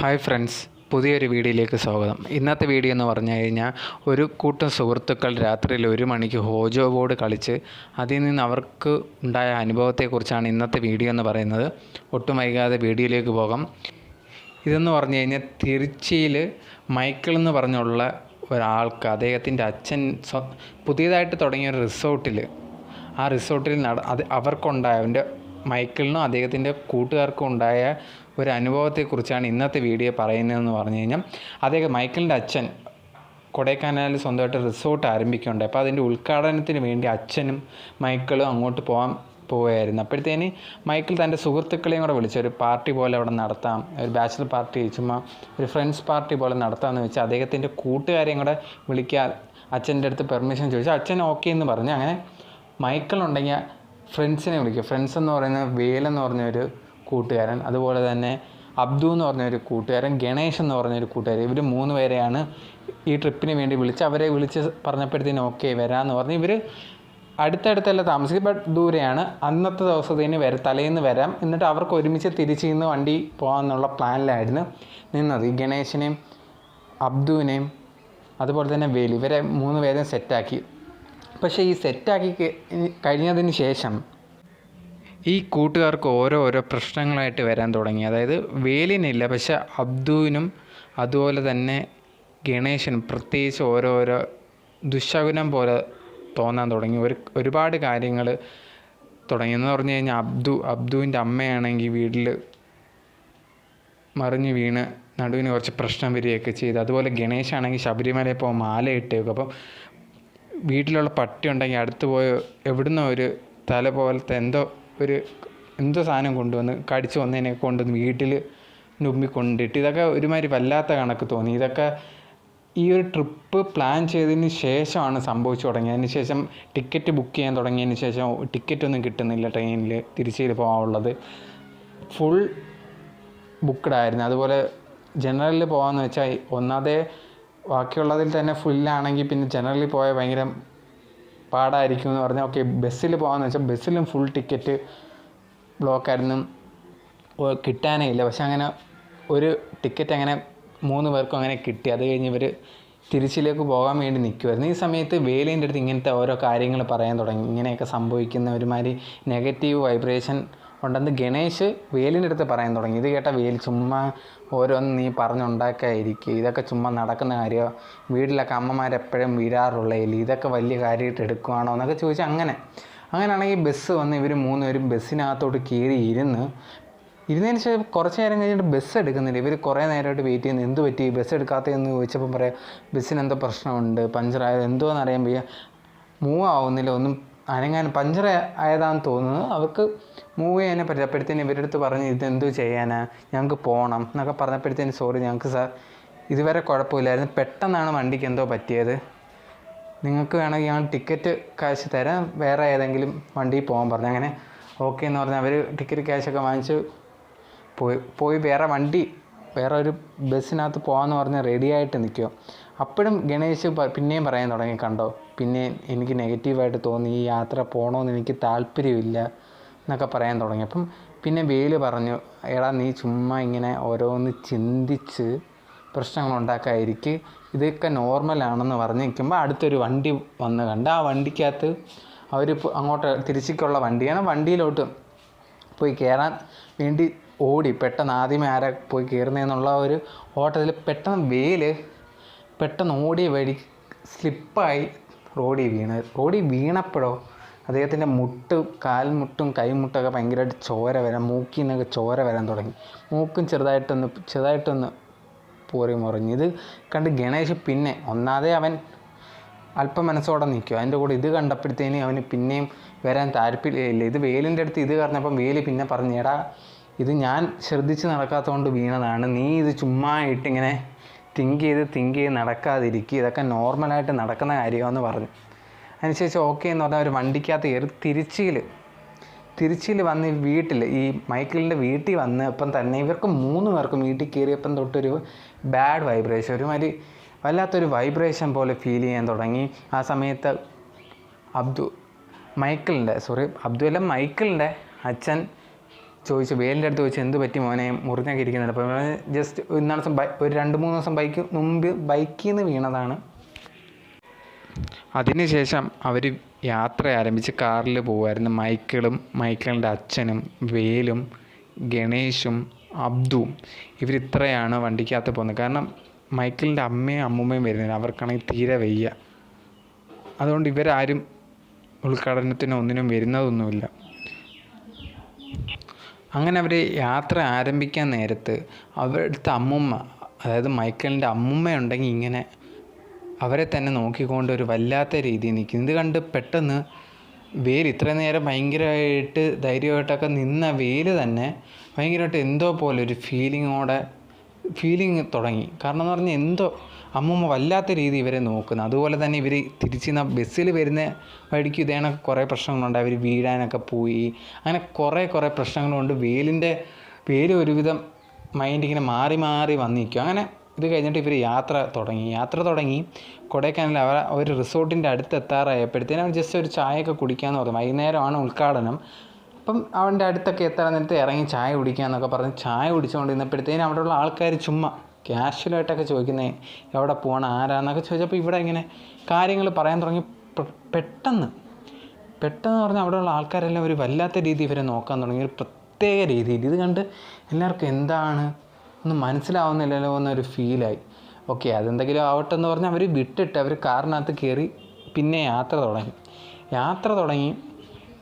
Hi friends പുതിയൊരു വീഡിയോയിലേക്ക് സ്വാഗതം. ഇന്നത്തെ വീഡിയോ എന്ന് പറഞ്ഞു കഴിഞ്ഞാൽ ഒരു കൂട്ടം സുഹൃത്തുക്കൾ രാത്രിയിൽ ഒരു മണിക്ക് ഹോജോ ബോർഡ് കളിച്ച് അതിൽ നിന്ന് അവർക്ക് ഉണ്ടായ അനുഭവത്തെക്കുറിച്ചാണ് ഇന്നത്തെ വീഡിയോ എന്ന് പറയുന്നത്. ഒട്ടും വൈകാതെ വീഡിയോയിലേക്ക് പോകാം. ഇതെന്ന് പറഞ്ഞു കഴിഞ്ഞാൽ തിരുച്ചിയിൽ മൈക്കിൾ എന്ന് പറഞ്ഞുള്ള ഒരാൾക്ക് അദ്ദേഹത്തിന്റെ അച്ഛൻ പുതിയതായിട്ട് തുടങ്ങിയ ഒരു റിസോർട്ടിൽ ആ റിസോർട്ടിൽ നട അത് അവർക്കുണ്ടായ അവന്റെ മൈക്കിളിനും അദ്ദേഹത്തിന്റെ കൂട്ടുകാർക്കും ഉണ്ടായ ഒരു അനുഭവത്തെക്കുറിച്ചാണ് ഇന്നത്തെ വീഡിയോ പറയുന്നതെന്ന് പറഞ്ഞു കഴിഞ്ഞാൽ അദ്ദേഹം മൈക്കിളിന്റെ അച്ഛൻ കൊടൈക്കനാലിൽ സ്വന്തമായിട്ട് റിസോർട്ട് ആരംഭിക്കുന്നുണ്ട്. അപ്പോൾ അതിന്റെ ഉദ്ഘാടനത്തിന് വേണ്ടി അച്ഛനും മൈക്കിളും അങ്ങോട്ട് പോകാൻ പോവുകയായിരുന്നു. അപ്പോഴത്തേന് മൈക്കിൾ തന്റെ സുഹൃത്തുക്കളെയും കൂടെ വിളിച്ചു ഒരു പാർട്ടി പോലെ അവിടെ നടത്താം. ഒരു ബാച്ചിലർ പാർട്ടി ചുമ്മാ ഒരു ഫ്രണ്ട്സ് പാർട്ടി പോലെ നടത്താമെന്ന് വെച്ച് അദ്ദേഹത്തിന്റെ കൂട്ടുകാരെയും കൂടെ വിളിക്കാൻ അച്ഛന്റെ അടുത്ത് പെർമിഷൻ ചോദിച്ചു. അച്ഛൻ ഓക്കെ എന്ന് പറഞ്ഞു. അങ്ങനെ മൈക്കിൾ ഉണ്ടെങ്കിൽ ഫ്രണ്ട്സിനെ വിളിക്കുക ഫ്രണ്ട്സ് എന്ന് പറയുന്ന വേലെന്ന് പറഞ്ഞൊരു കൂട്ടുകാരൻ അതുപോലെ തന്നെ അബ്ദു എന്ന് പറഞ്ഞൊരു കൂട്ടുകാരൻ ഗണേഷ് എന്ന് പറഞ്ഞൊരു കൂട്ടുകാരൻ ഇവർ മൂന്ന് പേരെയാണ് ഈ ട്രിപ്പിന് വേണ്ടി വിളിച്ച് അവരെ വിളിച്ച് പറഞ്ഞപ്പോഴത്തേനും ഓക്കെ വരാമെന്ന് പറഞ്ഞ് ഇവർ അടുത്തടുത്തല്ല താമസിക്കും. ബട്ട് ദൂരെയാണ്. അന്നത്തെ ദിവസത്തേന് വര തലേന്ന് വരാം. എന്നിട്ട് അവർക്ക് ഒരുമിച്ച് തിരിച്ച് ഇന്ന് വണ്ടി പോകാമെന്നുള്ള പ്ലാനിലായിരുന്നു നിന്നത്. ഈ ഗണേശിനെയും അബ്ദുവിനെയും അതുപോലെ തന്നെ വേലി ഇവരെ മൂന്ന് പേരെയും സെറ്റാക്കി. പക്ഷേ ഈ സെറ്റാക്കി കഴിഞ്ഞതിന് ശേഷം ഈ കൂട്ടുകാർക്ക് ഓരോ ഓരോ പ്രശ്നങ്ങളായിട്ട് വരാൻ തുടങ്ങി. അതായത് വേലിനില്ല പക്ഷെ അബ്ദുവിനും അതുപോലെ തന്നെ ഗണേശനും പ്രത്യേകിച്ച് ഓരോരോ ദുശകുനം പോലെ തോന്നാൻ തുടങ്ങി. ഒരു ഒരുപാട് കാര്യങ്ങൾ തുടങ്ങി എന്ന് പറഞ്ഞു കഴിഞ്ഞാൽ അബ്ദു അബ്ദുവിന്റെ അമ്മയാണെങ്കിൽ വീട്ടിൽ മറിഞ്ഞ് വീണ് നടുവിന് കുറച്ച് പ്രശ്നം വരികയൊക്കെ ചെയ്ത്. അതുപോലെ ഗണേശാണെങ്കിൽ ശബരിമലയിൽ പോകാൻ മാല ഇട്ടേക്കും അപ്പം വീട്ടിലുള്ള പട്ടി ഉണ്ടെങ്കിൽ അടുത്ത് പോയ എവിടുന്നോ ഒരു തല പോലത്തെ എന്തോ ഒരു എന്തോ സാധനം കൊണ്ടുവന്ന് കടിച്ചു വന്നതിനെ കൊണ്ടുവന്ന് വീട്ടിൽ നുമ്മി കൊണ്ടിട്ട് ഇതൊക്കെ ഒരുമാതിരി വല്ലാത്ത കണക്ക് തോന്നി. ഇതൊക്കെ ഈ ഒരു ട്രിപ്പ് പ്ലാൻ ചെയ്തതിന് ശേഷമാണ് സംഭവിച്ചു തുടങ്ങിയത്. അതിന് ശേഷം ടിക്കറ്റ് ബുക്ക് ചെയ്യാൻ തുടങ്ങിയതിന് ശേഷം ടിക്കറ്റ് ഒന്നും കിട്ടുന്നില്ല ട്രെയിനിൽ തിരിച്ചിൽ പോകാനുള്ളത് ഫുൾ ബുക്ക്ഡ് ആയിരുന്നു. അതുപോലെ ജനറലിൽ പോകാമെന്ന് വെച്ചാൽ ഒന്നാതെ ബാക്കിയുള്ളതിൽ തന്നെ ഫുള്ളാണെങ്കിൽ പിന്നെ ജനറലിൽ പോയാൽ ഭയങ്കര പാടായിരിക്കും എന്ന് പറഞ്ഞാൽ ഓക്കെ ബസ്സിൽ പോകാമെന്ന് വെച്ചാൽ ബസ്സിലും ഫുൾ ടിക്കറ്റ് ബ്ലോക്കായിരുന്നു കിട്ടാനേ ഇല്ല. പക്ഷെ അങ്ങനെ ഒരു ടിക്കറ്റ് അങ്ങനെ മൂന്ന് പേർക്കും അങ്ങനെ കിട്ടി. അത് കഴിഞ്ഞ് ഇവർ തിരിച്ചിലേക്ക് പോകാൻ വേണ്ടി നിൽക്കുമായിരുന്നു ഈ സമയത്ത് വേലിന്റെ അടുത്ത് ഇങ്ങനത്തെ ഓരോ കാര്യങ്ങൾ പറയാൻ തുടങ്ങി. ഇങ്ങനെയൊക്കെ സംഭവിക്കുന്ന ഒരുമാതിരി നെഗറ്റീവ് വൈബ്രേഷൻ ഉണ്ടെന്ന് ഗണേഷ് വേലിന്റെ അടുത്ത് പറയാൻ തുടങ്ങി. ഇത് കേട്ട വേലി ചുമ്മാ ഓരോന്ന് നീ പറഞ്ഞുണ്ടാക്കാതിരിക്കുക. ഇതൊക്കെ ചുമ്മാ നടക്കുന്ന കാര്യമോ വീട്ടിലൊക്കെ അമ്മമാരെപ്പോഴും വിരാറുള്ളതിൽ ഇതൊക്കെ വലിയ കാര്യമായിട്ട് എടുക്കുവാണോ എന്നൊക്കെ ചോദിച്ചാൽ അങ്ങനെ. അങ്ങനെയാണെങ്കിൽ ബസ് വന്ന് ഇവർ മൂന്നുപേരും ബസ്സിനകത്തോട്ട് കയറി ഇരുന്ന് ഇരുന്നതിന് ശേഷം കുറച്ച് നേരം കഴിഞ്ഞിട്ട് ബസ് എടുക്കുന്നില്ല. ഇവർ കുറേ നേരമായിട്ട് വെയിറ്റ് ചെയ്യുന്നു. എന്ത് പറ്റി? ബസ് എടുക്കാത്തതെന്ന് ചോദിച്ചപ്പം പറയാം ബസ്സിന് എന്തോ പ്രശ്നമുണ്ട്? പഞ്ചറായത് എന്തോന്ന് അറിയാൻ വയ്യ. മൂവ് ആവുന്നില്ല. ഒന്നും അനങ്ങാൻ പഞ്ചർ ആയതാണെന്ന് തോന്നുന്നു. അവർക്ക് മൂവ് ചെയ്യാനെ പറ്റില്ല. അപ്പോഴത്തേന് ഇവരുടെ അടുത്ത് പറഞ്ഞ് ഇതെന്തു ചെയ്യാനാ? ഞങ്ങൾക്ക് പോകണം എന്നൊക്കെ പറഞ്ഞപ്പോഴത്തേന് സോറി ഞങ്ങൾക്ക് സാർ ഇതുവരെ കുഴപ്പമില്ലായിരുന്നു. പെട്ടെന്നാണ് വണ്ടിക്ക് എന്തോ പറ്റിയത്. നിങ്ങൾക്ക് വേണമെങ്കിൽ ഞാൻ ടിക്കറ്റ് കാശ് തരാം. വേറെ ഏതെങ്കിലും വണ്ടിയിൽ പോകാൻ പറഞ്ഞു. അങ്ങനെ ഓക്കെ എന്ന് പറഞ്ഞാൽ അവർ ടിക്കറ്റ് ക്യാഷൊക്കെ വാങ്ങിച്ച് പോയി. പോയി വേറെ വണ്ടി വേറെ ഒരു ബസ്സിനകത്ത് പോകാമെന്ന് പറഞ്ഞ് റെഡിയായിട്ട് നിൽക്കുക അപ്പോഴും ഗണേശ് പിന്നെയും പറയാൻ തുടങ്ങി. കണ്ടോ? പിന്നെ എനിക്ക് നെഗറ്റീവായിട്ട് തോന്നി ഈ യാത്ര പോകണമെന്ന് എനിക്ക് താല്പര്യമില്ല എന്നൊക്കെ പറയാൻ തുടങ്ങി. അപ്പം പിന്നെ വേൽ പറഞ്ഞു എടാ നീ ചുമ്മാ ഇങ്ങനെ ഓരോന്ന് ചിന്തിച്ച് പ്രശ്നങ്ങൾ ഉണ്ടാക്കാതിരിക്കുക ഇതൊക്കെ നോർമലാണെന്ന് പറഞ്ഞ് നിൽക്കുമ്പോൾ അടുത്തൊരു വണ്ടി വന്ന് കണ്ട് ആ വണ്ടിക്കകത്ത് അവർ അങ്ങോട്ട് തിരിച്ചിക്കുള്ള വണ്ടിയാണ്. വണ്ടിയിലോട്ട് പോയി കയറാൻ വേണ്ടി ഓടി. പെട്ടെന്ന് ആദ്യമേ ആരാ പോയി കയറുന്നതെന്നുള്ള ഒരു ഓട്ടത്തിൽ പെട്ടെന്ന് വേൽ പെട്ടെന്ന് ഓടിയ വഴി സ്ലിപ്പായി റോഡിൽ വീണ്. റോഡിൽ വീണപ്പോഴോ അദ്ദേഹത്തിന്റെ മുട്ട് കാൽമുട്ടും കൈമുട്ടൊക്കെ ഭയങ്കരമായിട്ട് ചോര വരാൻ മൂക്കിൽ നിന്നൊക്കെ ചോര വരാൻ തുടങ്ങി. മൂക്കും ചെറുതായിട്ടൊന്ന് ചെറുതായിട്ടൊന്ന് പോറി മുറിഞ്ഞു. ഇത് കണ്ട് ഗണേഷ് പിന്നെ ഒന്നാതെ അവൻ അല്പം മനസ്സോടെ നിൽക്കും അതിന്റെ കൂടെ ഇത് കണ്ടപ്പോഴത്തേന് അവന് പിന്നെയും വരാൻ താല്പര്യമില്ല. ഇത് വേലിന്റെ അടുത്ത് ഇത് പറഞ്ഞപ്പം വേലി പിന്നെ പറഞ്ഞു എടാ ഇത് ഞാൻ ശ്രദ്ധിച്ച് നടക്കാത്തതുകൊണ്ട് വീണതാണ്. നീ ഇത് ചുമ്മാ ഇട്ടിങ്ങനെ തിങ്ക് ചെയ്ത് തിങ്ക് ചെയ്ത് നടക്കാതിരിക്കുക ഇതൊക്കെ നോർമലായിട്ട് നടക്കുന്ന കാര്യമാണെന്ന് പറഞ്ഞു. അതിനുശേഷം ഓക്കെ എന്ന് പറഞ്ഞാൽ ഒരു വണ്ടിക്കകത്ത് കയറി തിരിച്ചിൽ തിരിച്ചിൽ വന്ന് വീട്ടിൽ ഈ മൈക്കിളിന്റെ വീട്ടിൽ വന്നപ്പം തന്നെ ഇവർക്ക് മൂന്ന് പേർക്കും വീട്ടിൽ കയറിയപ്പം തൊട്ടൊരു ബാഡ് വൈബ്രേഷൻ ഒരുമാതിരി വല്ലാത്തൊരു വൈബ്രേഷൻ പോലെ ഫീൽ ചെയ്യാൻ തുടങ്ങി. ആ സമയത്ത് അബ്ദു മൈക്കിളിന്റെ സോറി അബ്ദുല്ല മൈക്കിളിന്റെ അച്ഛൻ ചോദിച്ചു വേലിന്റെ അടുത്ത് ചോദിച്ചു എന്ത് പറ്റി മോനെ? മുറിഞ്ഞൊക്കെ ഇരിക്കുന്നുണ്ട്. അപ്പോൾ ജസ്റ്റ് ഇന്നാൾ ദിവസം ഒരു രണ്ട് മൂന്ന് ദിവസം ബൈക്ക് മുമ്പ് ബൈക്കിൽ നിന്ന് വീണതാണ് അതിനുശേഷം അവർ യാത്ര ആരംഭിച്ച് കാറിൽ പോകുമായിരുന്നു മൈക്കിളും മൈക്കിളിന്റെ അച്ഛനും വേലും ഗണേഷും അബ്ദുവും. ഇവരിത്രയാണ് വണ്ടിക്കകത്ത് പോകുന്നത്. കാരണം മൈക്കിളിന്റെ അമ്മയും അമ്മൂമ്മയും വരുന്നില്ല. അവർക്കാണെങ്കിൽ തീരെ വയ്യ. അതുകൊണ്ട് ഇവരാരും ഉദ്ഘാടനത്തിനോ ഒന്നിനും വരുന്നതൊന്നുമില്ല. അങ്ങനെ അവർ യാത്ര ആരംഭിക്കാൻ നേരത്ത് അവിടുത്തെ അമ്മുമ്മ അതായത് മൈക്കിളിന്റെ അമ്മുമ്മ ഉണ്ടെങ്കിൽ ഇങ്ങനെ അവരെ തന്നെ നോക്കിക്കൊണ്ട് ഒരു വല്ലാത്ത രീതിയിൽ നിൽക്കും ഇത് കണ്ട് പെട്ടെന്ന് വേര് ഇത്ര നേരം ഭയങ്കരമായിട്ട് ധൈര്യമായിട്ടൊക്കെ നിന്ന വേര് തന്നെ ഭയങ്കരമായിട്ട് എന്തോ പോലെ ഒരു ഫീലിങ്ങോടെ ഫീലിംഗ് തുടങ്ങി. കാരണം എന്ന് പറഞ്ഞാൽ എന്തോ അമ്മൂമ്മ വല്ലാത്ത രീതി ഇവരെ നോക്കുന്നു. അതുപോലെ തന്നെ ഇവർ തിരിച്ച് ബസ്സിൽ വരുന്ന വഴിക്ക് ഇതേണ കുറേ പ്രശ്നങ്ങളുണ്ട്. അവർ വീഴാനൊക്കെ പോയി. അങ്ങനെ കുറേ കുറേ പ്രശ്നങ്ങളുണ്ട്. വെയിലിന്റെ പേര് ഒരുവിധം മൈൻഡ് ഇങ്ങനെ മാറി മാറി വന്നിരിക്കും. അങ്ങനെ ഇത് കഴിഞ്ഞിട്ട് ഇവർ യാത്ര തുടങ്ങി. യാത്ര തുടങ്ങി കൊടൈക്കനാലിൽ അവർ ഒരു റിസോർട്ടിന്റെ അടുത്ത് എത്താറായപ്പോഴത്തേനും അവർ ജസ്റ്റ് ഒരു ചായയൊക്കെ കുടിക്കാമെന്ന് പറഞ്ഞു. വൈകുന്നേരമാണ് ഉദ്ഘാടനം. അപ്പം അവന്റെ അടുത്തൊക്കെ എത്താൻ നേരത്തെ ഇറങ്ങി ചായ കുടിക്കുക എന്നൊക്കെ പറഞ്ഞ് ചായ കുടിച്ചുകൊണ്ടിരുന്നപ്പോഴത്തേനും അവിടെയുള്ള ആൾക്കാർ ചുമ്മാ ക്യാഷ്വലായിട്ടൊക്കെ ചോദിക്കുന്നത് എവിടെ പോകണം ആരാന്നൊക്കെ ചോദിച്ചപ്പോൾ ഇവിടെ ഇങ്ങനെ കാര്യങ്ങൾ പറയാൻ തുടങ്ങി. പെട്ടെന്ന് പെട്ടെന്ന് പറഞ്ഞാൽ അവിടെയുള്ള ആൾക്കാരെല്ലാം ഒരു വല്ലാത്ത രീതി ഇവരെ നോക്കാൻ തുടങ്ങി. ഒരു പ്രത്യേക രീതിയിൽ. ഇത് കണ്ട് എല്ലാവർക്കും എന്താണ്? ഒന്നും മനസ്സിലാവുന്നില്ലല്ലോ എന്നൊരു ഫീലായി. ഓക്കെ അതെന്തെങ്കിലും ആവട്ടെ എന്ന് പറഞ്ഞാൽ അവർ വിട്ടിട്ട് അവർ കാറിനകത്ത് കയറി പിന്നെ യാത്ര തുടങ്ങി. യാത്ര തുടങ്ങി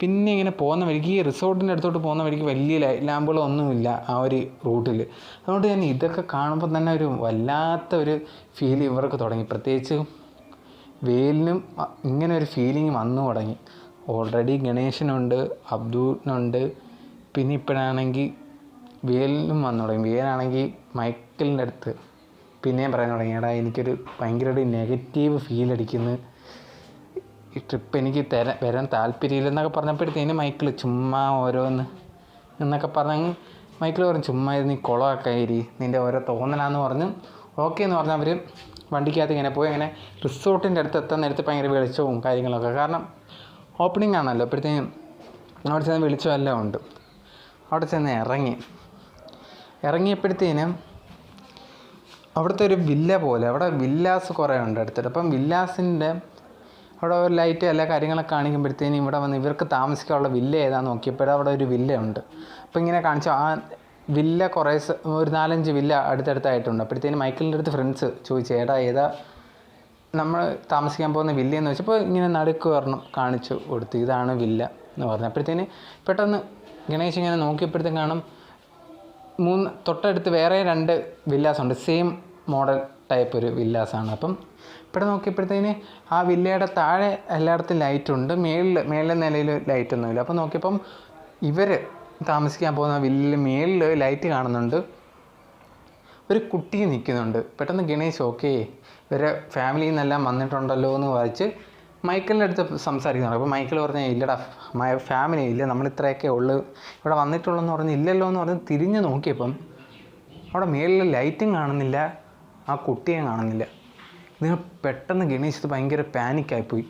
പിന്നെ ഇങ്ങനെ പോകുന്ന വഴിക്ക് ഈ റിസോർട്ടിന്റെ അടുത്തോട്ട് പോകുന്ന വഴിക്ക് വലിയ ലാമ്പുകളൊന്നുമില്ല ആ ഒരു റൂട്ടിൽ അതുകൊണ്ട് തന്നെ ഇതൊക്കെ കാണുമ്പോൾ തന്നെ ഒരു വല്ലാത്ത ഒരു ഫീൽ ഇവർക്ക് തുടങ്ങി. പ്രത്യേകിച്ച് വെയിലിനും ഇങ്ങനെ ഒരു ഫീലിംഗ് വന്നു തുടങ്ങി. ഓൾറെഡി ഗണേശനുണ്ട് അബ്ദുനുണ്ട് പിന്നെ ഇപ്പോഴാണെങ്കിൽ വേലിനും വന്നു തുടങ്ങി. വേലാണെങ്കിൽ മൈക്കിളിന്റെ അടുത്ത്. പിന്നെയും പറയാൻ തുടങ്ങി എടാ എനിക്കൊരു ഭയങ്കര ഒരു നെഗറ്റീവ് ഫീൽ അടിക്കുന്നു. ഈ ട്രിപ്പ് എനിക്ക് തരാൻ വരാൻ താല്പര്യമില്ലെന്നൊക്കെ പറഞ്ഞപ്പോഴത്തേന് മൈക്കിൾ ചുമ്മാ ഓരോന്ന് എന്നൊക്കെ പറഞ്ഞ് മൈക്കിൾ പറഞ്ഞു ചുമ്മാ ഇത് നീ കുളമൊക്കെ ഇരി നിന്റെ ഓരോ തോന്നലാന്ന് പറഞ്ഞു ഓക്കെ എന്ന് പറഞ്ഞാൽ അവർ വണ്ടിക്കകത്ത് ഇങ്ങനെ പോയി അങ്ങനെ റിസോർട്ടിന്റെ അടുത്ത് എത്താൻ നേരത്തെ ഭയങ്കര വെളിച്ചവും കാര്യങ്ങളൊക്കെ. കാരണം ഓപ്പണിംഗ് ആണല്ലോ അപ്പോഴത്തേനും അവിടെ ചെന്ന് വെളിച്ചം എല്ലാം ഉണ്ട്. അവിടെ ചെന്ന് ഇറങ്ങി. ഇറങ്ങിയപ്പോഴത്തേനും അവിടുത്തെ ഒരു വില്ല പോലെ അവിടെ വില്ലാസ് കുറേ ഉണ്ട് അടുത്തിട്ട് അപ്പം വില്ലാസിന്റെ അവിടെ ഒരു ലൈറ്റ് എല്ലാ കാര്യങ്ങളൊക്കെ കാണിക്കുമ്പോഴത്തേനും ഇവിടെ വന്ന് ഇവർക്ക് താമസിക്കാനുള്ള വില്ല ഏതാണെന്ന് നോക്കിയപ്പോഴും അവിടെ ഒരു വില്ല ഉണ്ട്. അപ്പോൾ ഇങ്ങനെ കാണിച്ചു ആ വില്ല കുറേ ഒരു നാലഞ്ച് വില്ല അടുത്തടുത്തായിട്ടുണ്ട്. അപ്പോഴത്തേനും മൈക്കിളിന്റെ അടുത്ത് ഫ്രണ്ട്സ് ചോദിച്ചു ഏടാ ഏതാ നമ്മൾ താമസിക്കാൻ പോകുന്ന വില്ല എന്ന് വെച്ചപ്പോൾ ഇങ്ങനെ നടുക്ക് ഒരെണ്ണം കാണിച്ചു കൊടുത്തു. ഇതാണ് വില്ല എന്ന് പറഞ്ഞു. അപ്പോഴത്തേന് പെട്ടെന്ന് ഗണേശ് ഇങ്ങനെ നോക്കിയപ്പോഴത്തേക്കും കാണും മൂന്ന് തൊട്ടടുത്ത് വേറെ രണ്ട് വില്ലാസുണ്ട് സെയിം മോഡൽ ടൈപ്പ് ഒരു വില്ലാസാണ് അപ്പം ഇവിടെ നോക്കിയപ്പോഴത്തേന് ആ വില്ലയുടെ താഴെ എല്ലായിടത്തും ലൈറ്റുണ്ട് മേളിൽ മേളിലെ നിലയിൽ ലൈറ്റ് ഒന്നുമില്ല. അപ്പോൾ നോക്കിയപ്പം ഇവർ താമസിക്കാൻ പോകുന്ന വില്ലിൽ മേളിൽ ലൈറ്റ് കാണുന്നുണ്ട്. ഒരു കുട്ടി നിൽക്കുന്നുണ്ട്. പെട്ടെന്ന് ഗണേശ് ഓക്കെ ഇവരെ ഫാമിലിയിൽ നിന്നെല്ലാം വന്നിട്ടുണ്ടല്ലോ എന്ന് വായിച്ച് മൈക്കിളിന്റെ അടുത്ത് സംസാരിക്കുന്നുണ്ട്. അപ്പോൾ മൈക്കിൾ പറഞ്ഞ ഇല്ലടാ മൈ ഫാമിലി ഇല്ല. നമ്മൾ ഇത്രയൊക്കെ ഉള്ളു. ഇവിടെ വന്നിട്ടുള്ളെന്ന് പറഞ്ഞ് ഇല്ലല്ലോ എന്ന് പറഞ്ഞ് തിരിഞ്ഞ് നോക്കിയപ്പം അവിടെ മേളിൽ ലൈറ്റും കാണുന്നില്ല. ആ കുട്ടിയെ കാണുന്നില്ല. ഇതിന് പെട്ടെന്ന് ഗണേശ് ഇത് ഭയങ്കര പാനിക്കായിപ്പോയി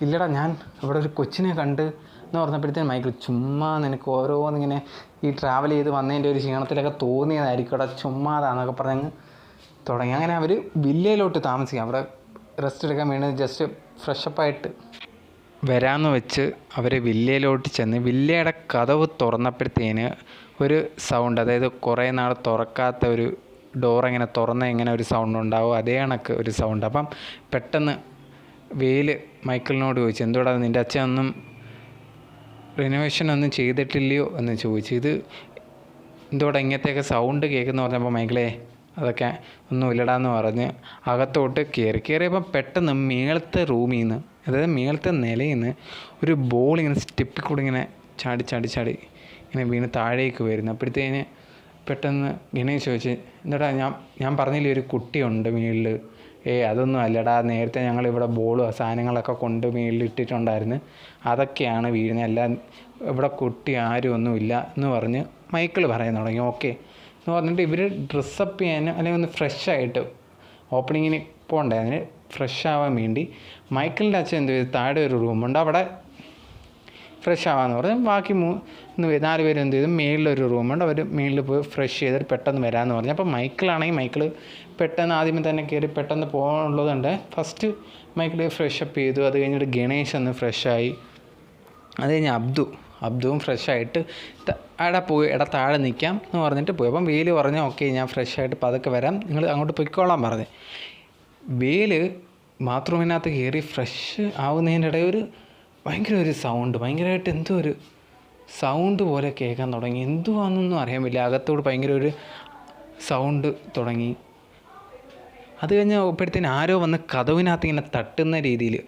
ഇല്ലടാ ഞാൻ ഇവിടെ ഒരു കൊച്ചിനെ കണ്ട് എന്ന് പറഞ്ഞപ്പോഴത്തേനും മൈക്കിൾ ചുമ്മാ നിനക്ക് ഓരോന്നിങ്ങനെ ഈ ട്രാവൽ ചെയ്ത് വന്നതിന്റെ ഒരു ക്ഷീണത്തിലൊക്കെ തോന്നിയതായിരിക്കും ഇവിടെ ചുമ്മാതാന്നൊക്കെ പറഞ്ഞ് തുടങ്ങി. അങ്ങനെ അവർ വില്ലയിലോട്ട് താമസിക്കാം. അവിടെ റെസ്റ്റ് എടുക്കാൻ വേണ്ടി ജസ്റ്റ് ഫ്രഷപ്പായിട്ട് വരാമെന്ന് വെച്ച് അവർ വില്ലയിലോട്ട് ചെന്ന് വില്ലയുടെ കതവ് തുറന്നപ്പോഴത്തേന് ഒരു സൗണ്ട് അതായത് കുറേ നാൾ തുറക്കാത്ത ഒരു ഡോർ എങ്ങനെ തുറന്ന് എങ്ങനെ ഒരു സൗണ്ട് ഉണ്ടാവും അതേ കണക്ക് ഒരു സൗണ്ട് അപ്പം പെട്ടെന്ന് വെയിൽ മൈക്കിളിനോട് ചോദിച്ചു എന്തോടാ നിന്റെ അച്ഛൻ ഒന്നും റിനോവേഷൻ ഒന്നും ചെയ്തിട്ടില്ലയോ? എന്ന് ചോദിച്ചു. ഇത് എന്തോടെ ഇങ്ങനത്തെയൊക്കെ സൗണ്ട് കേൾക്കുന്ന പറഞ്ഞപ്പോൾ മൈക്കിളെ അതൊക്കെ ഒന്നും ഒന്നുമില്ലടാന്ന് പറഞ്ഞ് അകത്തോട്ട് കയറി കയറിയപ്പോൾ പെട്ടെന്ന് മേളത്തെ റൂമിൽ നിന്ന് അതായത് മേളത്തെ നിലയിൽ നിന്ന് ഒരു ബോൾ ഇങ്ങനെ സ്റ്റെപ്പിൽ കൂടെ ഇങ്ങനെ ചാടി ചാടി ചാടി ഇങ്ങനെ വീണ് താഴേക്ക് വരുന്നു. അപ്പോഴത്തേന് പെട്ടെന്ന് ഗണേഷ് ചോദിച്ച് എന്താടാ ഞാൻ ഞാൻ പറഞ്ഞില്ലേ ഒരു കുട്ടിയുണ്ട് മേളിൽ. ഏ അതൊന്നും അല്ലടാ നേരത്തെ ഞങ്ങൾ ഇവിടെ ബോളും സാധനങ്ങളൊക്കെ കൊണ്ട് മേളിൽ ഇട്ടിട്ടുണ്ടായിരുന്നു. അതൊക്കെയാണ് വീഴുന്നത്. എല്ലാം ഇവിടെ കുട്ടി ആരും ഒന്നുമില്ല എന്ന് പറഞ്ഞ് മൈക്കിൾ പറയാൻ തുടങ്ങി. ഓക്കെ. എന്ന് പറഞ്ഞിട്ട് ഇവർ ഡ്രസ്സപ്പ് ചെയ്യാനും അല്ലെങ്കിൽ ഒന്ന് ഫ്രഷ് ആയിട്ട് ഓപ്പണിങ്ങിന് പോകണ്ടേ? അതിന് ഫ്രഷ് ആവാൻ വേണ്ടി മൈക്കിളിന്റെ അച്ഛൻ എന്ത് ചെയ്തു? താഴെ ഒരു റൂമുണ്ട്. അവിടെ ഫ്രഷ് ആവാമെന്ന് പറഞ്ഞ് ബാക്കി മൂന്ന് നാല് പേര് എന്ത് ചെയ്തു? മേളിലൊരു റൂമുണ്ട് അവർ മേളിൽ പോയി ഫ്രഷ് ചെയ്തിട്ട് പെട്ടെന്ന് വരാമെന്ന് പറഞ്ഞു. അപ്പോൾ മൈക്കിളാണെങ്കിൽ മൈക്കിൾ പെട്ടെന്ന് ആദ്യമേ തന്നെ കയറി പെട്ടെന്ന് പോകാനുള്ളതുകൊണ്ട് ഫസ്റ്റ് മൈക്കിൾ ഫ്രഷ് അപ്പ് ചെയ്തു. അത് കഴിഞ്ഞിട്ട് ഗണേഷ് ഒന്ന് ഫ്രഷായി അത് കഴിഞ്ഞ് അബ്ദു. അബ്ദുവും ഫ്രഷായിട്ട് അവിടെ പോയി എടാ താഴെ നിൽക്കാം എന്ന് പറഞ്ഞിട്ട് പോയി. അപ്പം വെയിൽ പറഞ്ഞു ഓക്കെ ഞാൻ ഫ്രഷായിട്ട് പതുക്കെ വരാം. നിങ്ങൾ അങ്ങോട്ട് പൊയ്ക്കോളാൻ പറഞ്ഞു. വെയിൽ ബാത്റൂമിനകത്ത് കയറി ഫ്രഷ് ആവുന്നതിന്റെ ഇടയിൽ ഒരു ഭയങ്കര ഒരു സൗണ്ട് ഭയങ്കരമായിട്ട് എന്തോ ഒരു സൗണ്ട് പോലെ കേൾക്കാൻ തുടങ്ങി. എന്തുവാണെന്നൊന്നും അറിയാൻ പറ്റില്ല അകത്തോട് ഭയങ്കര ഒരു സൗണ്ട് തുടങ്ങി. അത് കഴിഞ്ഞ് അപ്പോഴത്തേന് ആരോ വന്ന് കഥവിനകത്ത് ഇങ്ങനെ തട്ടുന്ന രീതിയിൽ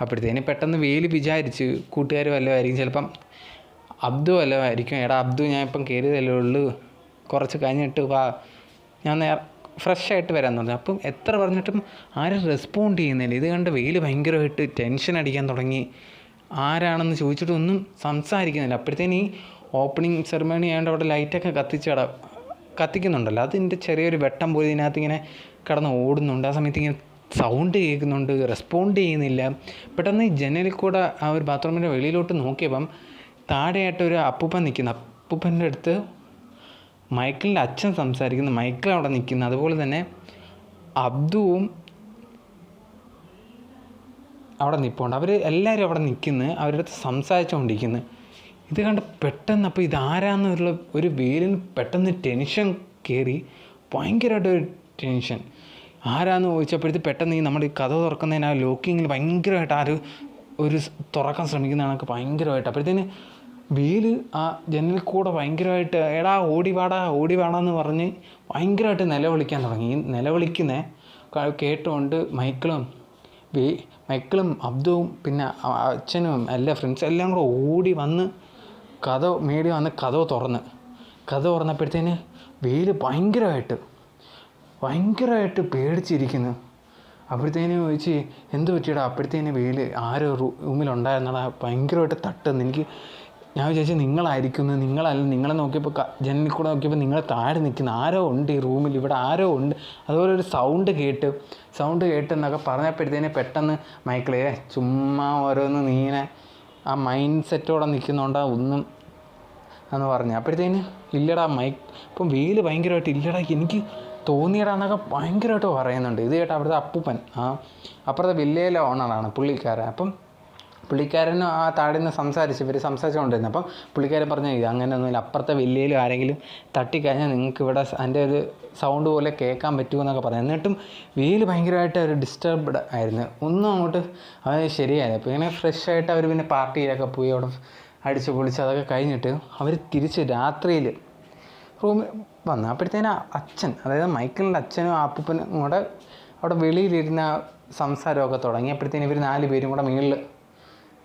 അപ്പോഴത്തേന് പെട്ടെന്ന് വെയിൽ വിചാരിച്ച് കൂട്ടുകാർ വല്ലതുമായിരിക്കും ചിലപ്പം അബ്ദു വല്ലതുമായിരിക്കും എടാ അബ്ദു ഞാൻ ഇപ്പം കയറിയതല്ലേ ഉള്ളൂ. കുറച്ച് കഴിഞ്ഞിട്ട് വാ. ഞാൻ നേരെ ഫ്രഷ് ആയിട്ട് തുടങ്ങി. പറഞ്ഞു അപ്പം എത്ര പറഞ്ഞിട്ടും ആരും റെസ്പോണ്ട് ചെയ്യുന്നില്ല. ഇത് കണ്ട് വെയിൽ ഭയങ്കരമായിട്ട് ടെൻഷൻ അടിക്കാൻ തുടങ്ങി. ആരാണെന്ന് ചോദിച്ചിട്ടൊന്നും സംസാരിക്കുന്നില്ല. അപ്പോഴത്തേന് ഈ ഓപ്പണിംഗ് സെറിമണി ആയതുകൊണ്ട് അവിടെ ലൈറ്റൊക്കെ കത്തിച്ചട കത്തിക്കുന്നുണ്ടല്ലോ. അതിന്റെ ചെറിയൊരു വെട്ടം പോലും ഇതിനകത്ത് ഇങ്ങനെ കിടന്ന് ഓടുന്നുണ്ട്. ആ സമയത്ത് ഇങ്ങനെ സൗണ്ട് കേൾക്കുന്നുണ്ട്. റെസ്പോണ്ട് ചെയ്യുന്നില്ല. പെട്ടെന്ന് ഈ ജനലിൽ കൂടെ ആ ഒരു ബാത്റൂമിന്റെ വെളിയിലോട്ട് നോക്കിയപ്പം താഴെയായിട്ട് ഒരു അപ്പൂപ്പൻ നിൽക്കുന്നു. അപ്പൂപ്പന്റെ അടുത്ത് മൈക്കിളിന്റെ അച്ഛൻ സംസാരിക്കുന്നു. മൈക്കിൾ അവിടെ നിൽക്കുന്നു. അതുപോലെ തന്നെ അബ്ദുവും അവിടെ നിൽപ്പുണ്ട് അവർ എല്ലാവരും അവിടെ നിൽക്കുന്നു അവരുടെ അടുത്ത് സംസാരിച്ചുകൊണ്ടിരിക്കുന്നു ഇത് കണ്ട് പെട്ടെന്ന് അപ്പോൾ ഇതാരാന്നുള്ള ഒരു വെയിലിന് പെട്ടെന്ന് ടെൻഷൻ കയറി ഭയങ്കരമായിട്ട് ഒരു ടെൻഷൻ. ആരാന്ന് ചോദിച്ചപ്പോഴത്തെ പെട്ടെന്ന് ഈ നമ്മുടെ ഈ കഥ തുറക്കുന്നതിന് ആ ലോക്കിങ്ങിൽ ഭയങ്കരമായിട്ട് ആ ഒരു തുറക്കാൻ ശ്രമിക്കുന്ന ഭയങ്കരമായിട്ട്. അപ്പോഴത്തേന് വെയിൽ ആ ജനലിൽ കൂടെ ഭയങ്കരമായിട്ട് എടാ ഓടി വാടാ ഓടി വാടാന്ന് പറഞ്ഞ് ഭയങ്കരമായിട്ട് നിലവിളിക്കാൻ തുടങ്ങി. ഈ നിലവിളിക്കുന്ന കേട്ടുകൊണ്ട് മൈക്കിളും മൈക്കിളും അബ്ദുവും പിന്നെ അച്ഛനും എല്ലാ ഫ്രണ്ട്സ് എല്ലാം കൂടെ ഓടി വന്ന് കഥ മേടി വന്ന് കഥ തുറന്ന്. കഥ തുറന്നപ്പോഴത്തേന് വെയിൽ ഭയങ്കരമായിട്ട് ഭയങ്കരമായിട്ട് പേടിച്ചിരിക്കുന്നു. അപ്പോഴത്തേന് ചോദിച്ച് എന്ത് പറ്റിയടാ? അപ്പോഴത്തേന് വെയിൽ ആരോ റൂമിലുണ്ടായിരുന്നടാ. ഭയങ്കരമായിട്ട് തട്ടുന്നു. എനിക്ക് ഞാൻ വിചാരിച്ചു നിങ്ങളായിരിക്കുന്നു. നിങ്ങളല്ല നിങ്ങളെ നോക്കിയപ്പോൾ ജനലിൽ കൂടെ നോക്കിയപ്പോൾ നിങ്ങളെ താഴെ നിൽക്കുന്ന ആരോ ഉണ്ട് ഈ റൂമിൽ. ഇവിടെ ആരോ ഉണ്ട്. അതുപോലെ ഒരു സൗണ്ട് കേട്ട്. സൗണ്ട് കേട്ട് എന്നൊക്കെ പറഞ്ഞപ്പോഴത്തേനെ പെട്ടെന്ന് മൈക്കിളേ ചുമ്മാ ഓരോന്ന് നീനെ ആ മൈൻഡ് സെറ്റോടെ നിൽക്കുന്നോണ്ട ഒന്നും എന്ന് പറഞ്ഞു. അപ്പോഴത്തേന് ഇല്ലടാ മൈക്ക് ഇപ്പം വെയിൽ ഭയങ്കരമായിട്ട് ഇല്ലടാ എനിക്ക് തോന്നിയടാ എന്നൊക്കെ ഭയങ്കരമായിട്ട് പറയുന്നുണ്ട്. ഇത് കേട്ടോ അവിടുത്തെ അപ്പൂപ്പൻ. ആ അപ്പുറത്തെ വില്ലയിലെ ഓണറാണ് പുള്ളിക്കാരൻ. അപ്പം പുള്ളിക്കാരനും ആ താഴെ നിന്ന് സംസാരിച്ച് ഇവർ സംസാരിച്ചുകൊണ്ടിരുന്നു. അപ്പം പുള്ളിക്കാരൻ പറഞ്ഞു ഇത് അങ്ങനെയൊന്നുമില്ല അപ്പുറത്തെ വില്ലയിൽ ആരെങ്കിലും തട്ടിക്കഴിഞ്ഞാൽ നിങ്ങൾക്ക് ഇവിടെ അതിന്റെ ഒരു സൗണ്ട് പോലെ കേൾക്കാൻ പറ്റുമെന്നൊക്കെ പറഞ്ഞു. എന്നിട്ടും വെയിൽ ഭയങ്കരമായിട്ട് ഒരു ഡിസ്റ്റർബ്ഡ് ആയിരുന്നു. ഒന്നും അങ്ങോട്ട് അത് ശരിയായിരുന്നു അപ്പോൾ ഇങ്ങനെ ഫ്രഷ് ആയിട്ട് അവർ പിന്നെ പാർട്ടിയിലൊക്കെ പോയി അവിടെ അടിച്ച് പൊളിച്ച് അതൊക്കെ കഴിഞ്ഞിട്ട് അവർ തിരിച്ച് രാത്രിയിൽ റൂമിൽ വന്നു. അപ്പോഴത്തേനും അച്ഛൻ അതായത് മൈക്കിളിന്റെ അച്ഛനും അപ്പൂപ്പനും കൂടെ അവിടെ വെളിയിലിരുന്ന സംസാരമൊക്കെ തുടങ്ങി. അപ്പോഴത്തേനും ഇവർ നാല് പേരും കൂടെ മുകളിൽ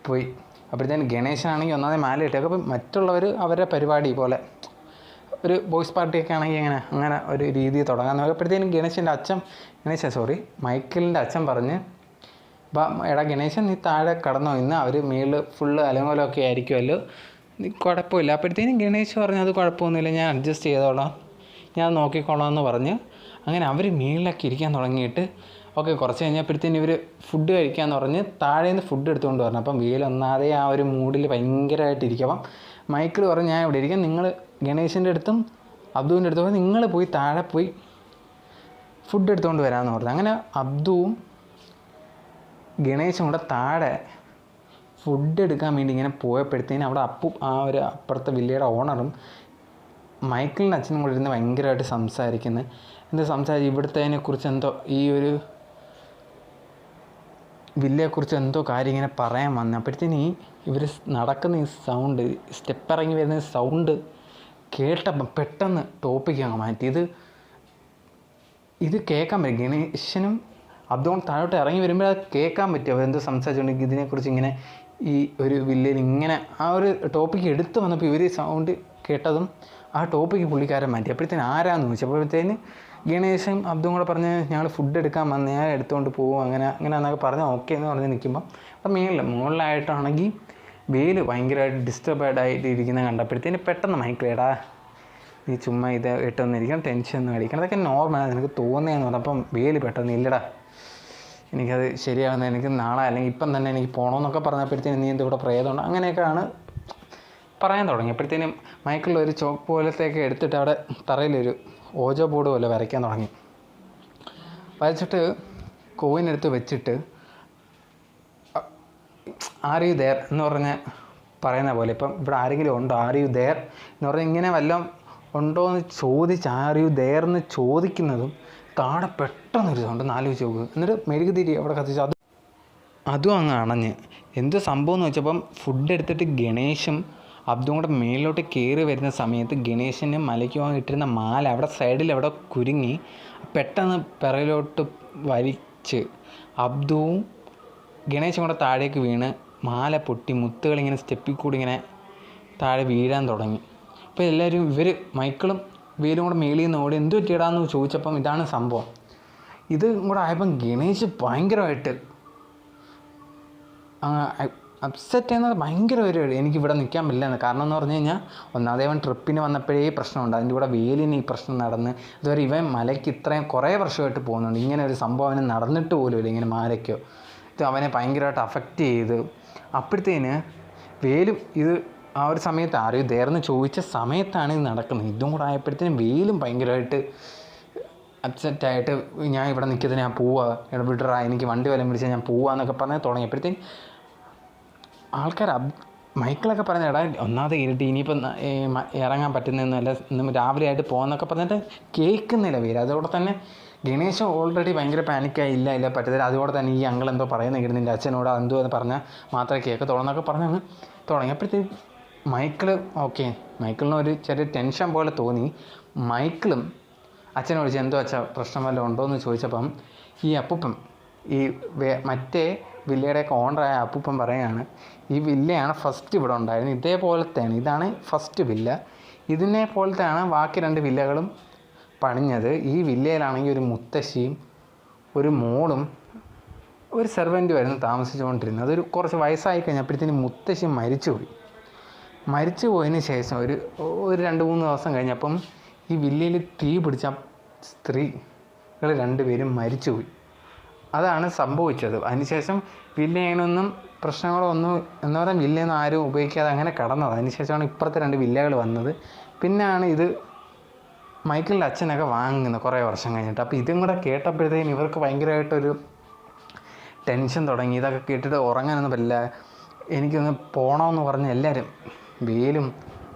പോയി. അപ്പോഴത്തേന് ഗണേശനാണെങ്കിൽ ഒന്നാമത് മാല കിട്ടിയത് അപ്പം മറ്റുള്ളവർ അവരുടെ പരിപാടി പോലെ. ഒരു ബോയ്സ് പാർട്ടിയൊക്കെ ആണെങ്കിൽ അങ്ങനെ അങ്ങനെ ഒരു രീതി തുടങ്ങാൻ നോക്കിയപ്പോഴത്തേനും ഗണേശന്റെ അച്ഛൻ ഗണേശ സോറി മൈക്കിളിന്റെ അച്ഛൻ പറഞ്ഞ് എടാ ഗണേശൻ നീ താഴെ കടന്നോ. ഇന്ന് അവർ മേളിൽ ഫുള്ള് അലങ്കോലമൊക്കെ ആയിരിക്കുമല്ലോ കുഴപ്പമില്ല. അപ്പോഴത്തേനും ഗണേശ് പറഞ്ഞു അത് കുഴപ്പമൊന്നുമില്ല. ഞാൻ അഡ്ജസ്റ്റ് ചെയ്തോളാം. ഞാൻ നോക്കിക്കോളാം എന്ന് പറഞ്ഞ് അങ്ങനെ അവർ മേളിലൊക്കെ ഇരിക്കാൻ തുടങ്ങിയിട്ട് ഓക്കെ കുറച്ച് കഴിഞ്ഞപ്പോഴത്തേന് ഇവർ ഫുഡ് കഴിക്കാമെന്ന് പറഞ്ഞ് താഴെ നിന്ന് ഫുഡ് എടുത്തുകൊണ്ട് വരണം. അപ്പം വീലൊന്നാതെ ആ ഒരു മൂഡിൽ ഭയങ്കരമായിട്ട് ഇരിക്കും. അപ്പം മൈക്കിൾ പറഞ്ഞ് ഞാൻ ഇവിടെ ഇരിക്കാം. നിങ്ങൾ ഗണേശന്റെ അടുത്തും അബ്ദുവിന്റെ അടുത്തും നിങ്ങൾ പോയി താഴെ പോയി ഫുഡ് എടുത്തുകൊണ്ട് വരാമെന്ന് പറഞ്ഞു. അങ്ങനെ അബ്ദുവും ഗണേശും കൂടെ താഴെ ഫുഡ് എടുക്കാൻ വേണ്ടി ഇങ്ങനെ പോയപ്പോഴത്തേനും അവിടെ അപ്പു ആ ഒരു അപ്പുറത്തെ വില്ലയുടെ ഓണറും മൈക്കിളിന്റെ അച്ഛനും കൂടെ ഇരുന്ന് ഭയങ്കരമായിട്ട് സംസാരിക്കുന്നത് എന്താ സംസാരിച്ച് ഇവിടുത്തെ കുറിച്ച് എന്തോ ഈ ഒരു വില്ലയെക്കുറിച്ച് എന്തോ കാര്യം ഇങ്ങനെ പറയാൻ വന്നു. അപ്പോഴത്തേന് ഈ ഇവർ നടക്കുന്ന ഈ സൗണ്ട് സ്റ്റെപ്പ് ഇറങ്ങി വരുന്ന സൗണ്ട് കേട്ടപ്പം പെട്ടെന്ന് ടോപ്പിക്ക് അങ്ങ് മാറ്റി. ഇത് ഇത് കേൾക്കാൻ പറ്റും. ഗണേശനും അബ്ദോൺ താഴോട്ട് ഇറങ്ങി വരുമ്പോൾ അത് കേൾക്കാൻ പറ്റും. അവരെന്തോ സംസാരിച്ചുകൊണ്ട് ഇതിനെക്കുറിച്ച് ഇങ്ങനെ ഈ ഒരു വില്ലയിൽ ഇങ്ങനെ ആ ഒരു ടോപ്പിക്ക് എടുത്ത് വന്നപ്പോൾ ഇവർ സൗണ്ട് കേട്ടതും ആ ടോപ്പിക്ക് പുള്ളിക്കാരൻ മാറ്റി. അപ്പോഴത്തേന് ആരാന്ന് ചോദിച്ചപ്പോഴത്തേന് ഗണേശും അബ്ദും കൂടെ പറഞ്ഞ് ഞങ്ങൾ ഫുഡ് എടുക്കാൻ വന്ന് ഞാൻ എടുത്തുകൊണ്ട് പോകും അങ്ങനെ അങ്ങനെ എന്നൊക്കെ പറഞ്ഞ് ഓക്കെ എന്ന് പറഞ്ഞ് നിൽക്കുമ്പോൾ അപ്പം മേളിൽ മുകളിലായിട്ടാണെങ്കിൽ വെയിൽ ഭയങ്കരമായിട്ട് ഡിസ്റ്റർബഡ് ആയിട്ട് ഇരിക്കുന്ന കണ്ടപ്പോഴത്തേന് പെട്ടെന്ന് മൈക്കിളേടാ നീ ചുമ്മാ ഇത് ഇട്ടൊന്നിരിക്കണം ടെൻഷൻ ഒന്നും അടിക്കണം അതൊക്കെ നോർമലാണ് നിനക്ക് തോന്നിയെന്ന് പറഞ്ഞപ്പം വെയിൽ പെട്ടെന്ന് ഇല്ലടാ. എനിക്കത് ശരിയാവുന്ന എനിക്ക് നാളെ അല്ലെങ്കിൽ ഇപ്പം തന്നെ എനിക്ക് പോകണമെന്നൊക്കെ പറഞ്ഞപ്പോഴത്തേന് നീ എന്ത് ഇവിടെ പ്രേതമുണ്ട് അങ്ങനെയൊക്കെയാണ് പറയാൻ തുടങ്ങിയപ്പോഴത്തേനും മൈക്കിൾ ഒരു ചോക്ക് പോലത്തേക്ക് എടുത്തിട്ട് അവിടെ തറയിലൊരു ഓജോ ബോർഡ് പോലെ വരയ്ക്കാൻ തുടങ്ങി. വരച്ചിട്ട് കോയിനെടുത്ത് വെച്ചിട്ട് ആർ യു ദേർ എന്ന് പറഞ്ഞ് പറയുന്ന പോലെ ഇപ്പം ഇവിടെ ആരെങ്കിലും ഉണ്ടോ? ആർ യു ദേർ എന്ന് പറഞ്ഞാൽ ഇങ്ങനെ വല്ലതും ഉണ്ടോ എന്ന് ചോദിച്ച് ആർ യു ദേർ എന്ന് ചോദിക്കുന്നതും താടെ പെട്ടെന്നൊരു സൗണ്ട് ആലോചിച്ച് നോക്കുക എന്നിട്ട് മെഴുകുതിരി അവിടെ കത്തിച്ച് അത് അതും അങ്ങ് അണഞ്ഞ്. എന്ത് സംഭവം എന്ന് വെച്ചപ്പം ഫുഡ് എടുത്തിട്ട് ഗണേശും അബ്ദും കൂടെ മേളിലോട്ട് കയറി വരുന്ന സമയത്ത് ഗണേശന് മലയ്ക്ക് ഇട്ടിരുന്ന മാല അവിടെ സൈഡിൽ അവിടെ കുരുങ്ങി പെട്ടെന്ന് പിറകിലോട്ട് വലിച്ച് അബ്ദുവും ഗണേശൻ കൂടെ താഴേക്ക് വീണ് മാല പൊട്ടി മുത്തുകളിങ്ങനെ സ്റ്റെപ്പിൽ കൂടി ഇങ്ങനെ താഴെ വീഴാൻ തുടങ്ങി. അപ്പോൾ എല്ലാവരും ഇവർ മൈക്കിളും വീലും കൂടെ മേളിൽ നിന്ന് ഓടി എന്ത് പറ്റിയിടാന്ന് ചോദിച്ചപ്പം ഇതാണ് സംഭവം. ഇത് കൂടെ ആയപ്പം ഗണേശ് ഭയങ്കരമായിട്ട് അപ്സെറ്റ് എന്നത് ഭയങ്കര ഒരു എനിക്ക് ഇവിടെ നിൽക്കാൻ പറ്റില്ല കാരണം എന്ന് പറഞ്ഞു കഴിഞ്ഞാൽ ഒന്നാമതേവൻ ട്രിപ്പിന് വന്നപ്പോഴേ പ്രശ്നമുണ്ട്. അതിന്റെ കൂടെ വേലിന് ഈ പ്രശ്നം നടന്ന് ഇതുവരെ ഇവൻ മലയ്ക്ക് ഇത്രയും കുറേ വർഷമായിട്ട് പോകുന്നുണ്ട്. ഇങ്ങനെ ഒരു സംഭവം അവന് നടന്നിട്ട് പോലുമില്ല ഇങ്ങനെ മാലയ്ക്കോ. ഇത് അവനെ ഭയങ്കരമായിട്ട് അഫക്റ്റ് ചെയ്ത്. അപ്പോഴത്തേന് വേലും ഇത് ആ ഒരു സമയത്ത് ആരും ദേർന്ന് ചോദിച്ച സമയത്താണ് ഇത് നടക്കുന്നത്. ഇതും കൂടെ ആയപ്പോഴത്തേനും വേലും ഭയങ്കരമായിട്ട് അപ്സെറ്റായിട്ട് ഞാൻ ഇവിടെ നിൽക്കുന്നത് ഞാൻ പോവാ. ഇവിടെ വിടറാ എനിക്ക് വണ്ടി വല്ലതും വിളിച്ചാൽ ഞാൻ പോവാന്നൊക്കെ പറഞ്ഞ് തുടങ്ങിയപ്പോഴത്തേക്കും ആൾക്കാർ മൈക്കിളൊക്കെ പറഞ്ഞ എടാ ഒന്നാമത് ഇരുട്ടി ഇനിയിപ്പം ഇറങ്ങാൻ ഏ, അല്ല ഇന്ന് രാവിലെ ആയിട്ട് പോകുന്നൊക്കെ പറഞ്ഞിട്ട് കേൾക്കുന്നില്ല പേര്. അതോടെ തന്നെ ഗണേശ് ഓൾറെഡി ഭയങ്കര പാനിക്കായി ഇല്ല ഇല്ല പറ്റത്തില്ല. അതുകൂടെ തന്നെ ഈ അങ്കിൾ എന്തോ പറയുന്ന എന്റെ അച്ഛനോട് എന്തോ എന്ന് പറഞ്ഞാൽ മാത്രമേ കേൾക്കത്തുള്ളൂ എന്നൊക്കെ പറഞ്ഞ് അങ്ങ് തുടങ്ങിയപ്പോഴത്തേക്ക് മൈക്കിൾ ഓക്കെ മൈക്കിളിന് ഒരു ചെറിയ ടെൻഷൻ പോലെ തോന്നി. മൈക്കിളും അച്ഛനെ വിളിച്ച് എന്തോ അച്ഛ പ്രശ്നം വല്ലതും ഉണ്ടോ? എന്ന് ചോദിച്ചപ്പം ഈ അപ്പൂപ്പൻ ഈ മറ്റേ വില്ലയുടെയൊക്കെ ഓണറായ അപ്പൂപ്പൻ പറയുകയാണ് ഈ വില്ലയാണ് ഫസ്റ്റ് ഇവിടെ ഉണ്ടായിരുന്നത്. ഇതേപോലത്തെയാണ്. ഇതാണ് ഫസ്റ്റ് വില്ല. ഇതിനെ പോലത്തെയാണ് ബാക്കി രണ്ട് വില്ലകളും പണിഞ്ഞത്. ഈ വില്ലയിലാണെങ്കിൽ ഒരു മുത്തശ്ശിയും ഒരു മോളും ഒരു സെർവന്റുമായിരുന്നു താമസിച്ചുകൊണ്ടിരുന്നത്. അതൊരു കുറച്ച് വയസ്സായി കഴിഞ്ഞപ്പോഴത്തേന് മുത്തശ്ശി മരിച്ചുപോയി. മരിച്ചു പോയതിന് ശേഷം ഒരു ഒരു രണ്ട് മൂന്ന് ദിവസം കഴിഞ്ഞപ്പം ഈ വില്ലയിൽ തീ പിടിച്ച സ്ത്രീകൾ രണ്ടുപേരും മരിച്ചുപോയി. അതാണ് സംഭവിച്ചത്. അതിനുശേഷം പിന്നെ പ്രശ്നങ്ങളോ ഒന്നും എന്ന് പറയാൻ വില്ലയൊന്നും ആരും ഉപയോഗിക്കാതെ അങ്ങനെ കടന്നത് അതിനുശേഷമാണ് ഇപ്പുറത്തെ രണ്ട് വില്ലകൾ വന്നത്. പിന്നെയാണ് ഇത് മൈക്കിളിന്റെ അച്ഛനൊക്കെ വാങ്ങുന്നത് കുറേ വർഷം കഴിഞ്ഞിട്ട്. അപ്പോൾ ഇതും കൂടെ കേട്ടപ്പോഴത്തേക്കും ഇവർക്ക് ഭയങ്കരമായിട്ടൊരു ടെൻഷൻ തുടങ്ങി. ഇതൊക്കെ കേട്ടിട്ട് ഉറങ്ങാനൊന്നും പറ്റില്ല. എനിക്കൊന്ന് പോകണമെന്ന് പറഞ്ഞ് എല്ലാവരും വേലും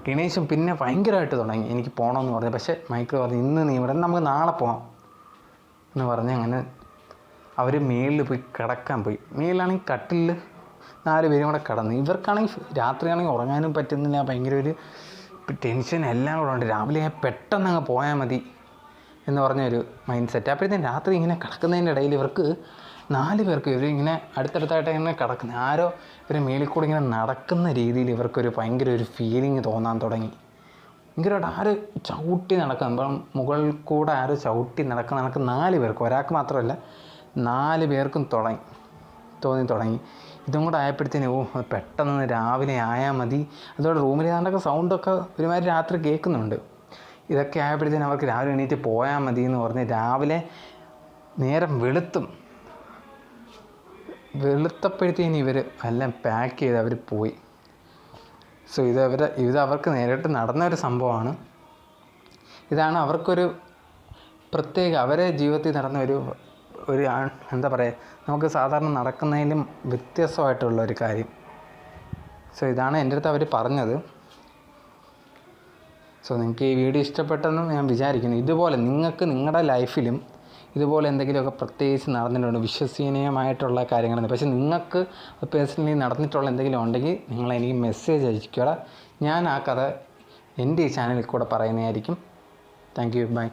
ഗണേശും പിന്നെ ഭയങ്കരമായിട്ട് തുടങ്ങി. എനിക്ക് പോകണമെന്ന് പറഞ്ഞു. പക്ഷേ മൈക്കിൾ പറഞ്ഞു ഇന്ന് നീ ഇവിടെ നമുക്ക് നാളെ പോകാം എന്ന് പറഞ്ഞ് അങ്ങനെ അവർ മേളിൽ പോയി കിടക്കാൻ പോയി. മേളിലാണെങ്കിൽ കട്ടിലിൽ നാല് പേരും കൂടെ കിടന്നു. ഇവർക്കാണെങ്കിൽ രാത്രിയാണെങ്കിൽ ഉറങ്ങാനും പറ്റുന്നില്ല. ഭയങ്കര ഒരു ടെൻഷൻ എല്ലാം കൂടെ ഉണ്ട്. രാവിലെ പെട്ടെന്ന് അങ്ങ് പോയാൽ മതി എന്ന് പറഞ്ഞൊരു മൈൻഡ് സെറ്റ് അപ്പോഴത്തേക്കും രാത്രി ഇങ്ങനെ കിടക്കുന്നതിന്റെ ഇടയിൽ ഇവർക്ക് നാല് പേർക്ക് ഇവർ ഇങ്ങനെ അടുത്തടുത്തായിട്ട് ഇങ്ങനെ കിടക്കുന്നത് ആരോ ഇവർ മേളിൽ കൂടെ ഇങ്ങനെ നടക്കുന്ന രീതിയിൽ ഇവർക്കൊരു ഭയങ്കര ഒരു ഫീലിംഗ് തോന്നാൻ തുടങ്ങി. ഭയങ്കരമായിട്ട് ആര് ചവിട്ടി നടക്കുന്നു മുകളിൽ കൂടെ ആര് ചവിട്ടി നടക്കുന്ന നടക്കുന്ന നാല് പേർക്ക്. ഒരാൾക്ക് മാത്രമല്ല നാല് പേർക്കും തുടങ്ങി തോന്നി തുടങ്ങി. ഇതും കൂടെ ആയപ്പോഴത്തേനും ഓ പെട്ടെന്ന് രാവിലെ ആയാൽ മതി. അതോടെ റൂമിൽ ഏതാണ്ടൊക്കെ സൗണ്ടൊക്കെ ഒരുമാതിരി രാത്രി കേൾക്കുന്നുണ്ട്. ഇതൊക്കെ ആയപ്പോഴത്തേനും അവർക്ക് രാവിലെ എണീറ്റ് പോയാൽ മതി എന്ന് പറഞ്ഞ് രാവിലെ നേരം വെളുത്തും. വെളുത്തപ്പോഴത്തേന് ഇവർ എല്ലാം പാക്ക് ചെയ്ത് അവർ പോയി. സോ ഇത് അവർ ഇത് അവർക്ക് നേരിട്ട് നടന്ന ഒരു സംഭവമാണ്. ഇതാണ് അവർക്കൊരു പ്രത്യേക അവരെ ജീവിതത്തിൽ നടന്ന ഒരു ഒരു എന്താ പറയുക നമുക്ക് സാധാരണ നടക്കുന്നതിലും വ്യത്യസ്തമായിട്ടുള്ള ഒരു കാര്യം. സോ ഇതാണ് എന്റെ അടുത്ത് അവർ പറഞ്ഞത്. സോ നിങ്ങൾക്ക് ഈ വീഡിയോ ഇഷ്ടപ്പെട്ടെന്ന് ഞാൻ വിചാരിക്കുന്നു. ഇതുപോലെ നിങ്ങൾക്ക് നിങ്ങളുടെ ലൈഫിലും ഇതുപോലെ എന്തെങ്കിലുമൊക്കെ പ്രത്യേകിച്ച് നടന്നിട്ടുണ്ട് വിശ്വസനീയമായിട്ടുള്ള കാര്യങ്ങളുണ്ട്. പക്ഷേ നിങ്ങൾക്ക് പേഴ്സണലി നടന്നിട്ടുള്ള എന്തെങ്കിലും ഉണ്ടെങ്കിൽ നിങ്ങൾ എനിക്ക് മെസ്സേജ് അയക്കുക ഞാൻ ആ കഥ എന്റെ ഈ ചാനലിൽ കൂടെ പറയുന്നതായിരിക്കും. Thank you by